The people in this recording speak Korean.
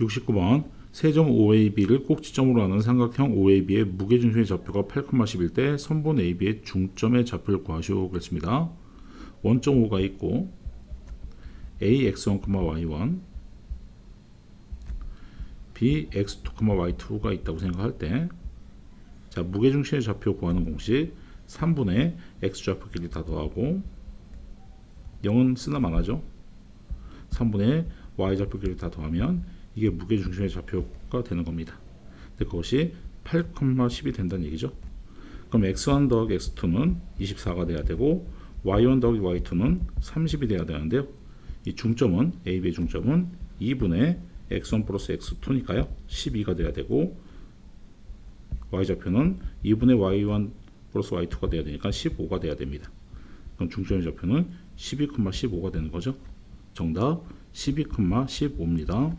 69번 세점 OAB를 꼭지점으로 하는 삼각형 OAB의 무게중심의 좌표가 8,11 때 선분 AB의 중점의 좌표를 구하시오 그랬습니다. 1.5가 있고 A x1, y1 B x2, y2가 있다고 생각할 때 자, 무게중심의 좌표 구하는 공식 3분의 x 좌표끼리 다 더하고 0은 쓰나 마나죠? 3분의 y 좌표끼리 다 더하면 이게 무게중심의 좌표가 되는 겁니다. 근데 그것이 8,10이 된다는 얘기죠. 그럼 x1 더하기 x2는 24가 돼야 되고 y1 더하기 y2는 30이 돼야 되는데요. 이 중점은 AB의 중점은 2분의 x1 플러스 x2니까요. 12가 돼야 되고 y좌표는 2분의 y1 플러스 y2가 돼야 되니까 15가 돼야 됩니다. 그럼 중점의 좌표는 12,15가 되는 거죠. 정답 12,15입니다.